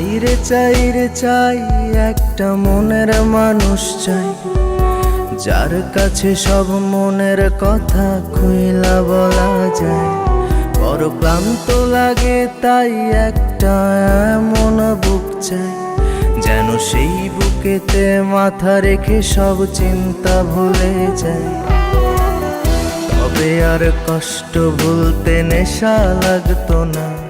চাই রে চাই চাই একটা মনের মানুষ চাই। যার কাছে সব মনের কথা খুইলা বলা যায়। বড় ক্লান্ত লাগে তাই একটা এমন বুক চাই। যেন সেই বুকেতে মাথা রেখে সব চিন্তা ভুলে যায় তবে আর কষ্ট ভুলতে নেশা লাগতো না।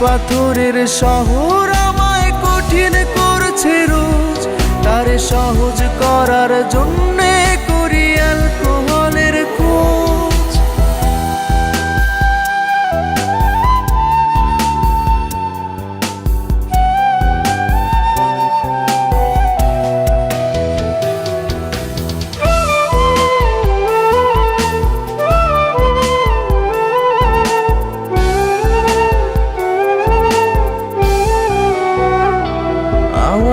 পাথরের শহর আমায় কঠিন করছে রোজ। তারে সহজ করার জন্যে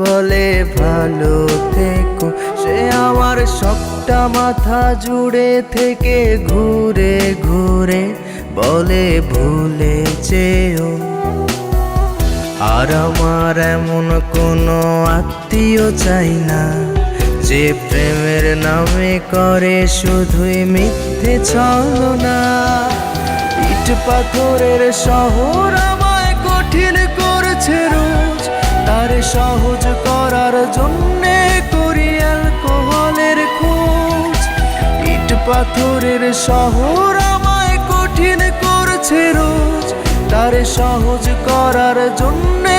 বলে ভালো থেকো। সে আমার সবটা মাথা জুড়ে থেকে ঘুরে ঘুরে বলে ভুলে যেও। আর আমার এমন কোনো আত্মীয় চাই না, যে প্রেমের নামে করে শুধুই মিথ্যে ছলনা। ইট পাথরের শহর আমায় কঠিন করছে তার সহজ করার জন্যে করি অ্যালকোহলের খোঁজ। ইট পাথরের শহর আমায় কঠিন করছে রোজ। তারে সহজ করার জন্যে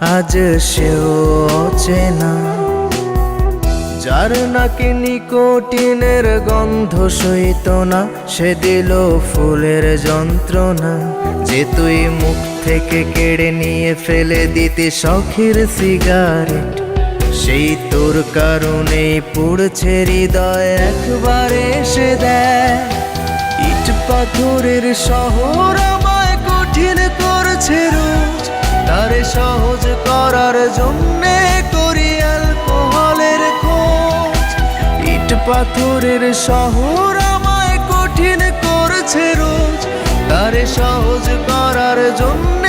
আজ সেও অচেনা। যার নাকি নিকোটিনের গন্ধ সইত না, সে দিল ফুলের যন্ত্রণা। যে তুই মুখ থেকে কেড়ে নিয়ে ফেলে দিতে শখের সিগারেট, সেই তোর কারণেই পুড়ছে হৃদয় একবার এসে দেয়। ইট পাথরের শহর আমায় কঠিন করছে তারে সহজ করার জন্যে করি অ্যালকোহলের খোঁজ। ইট পাথরের শহর আমায় কঠিন করছে রোজ। তারে সহজ করার জন্যে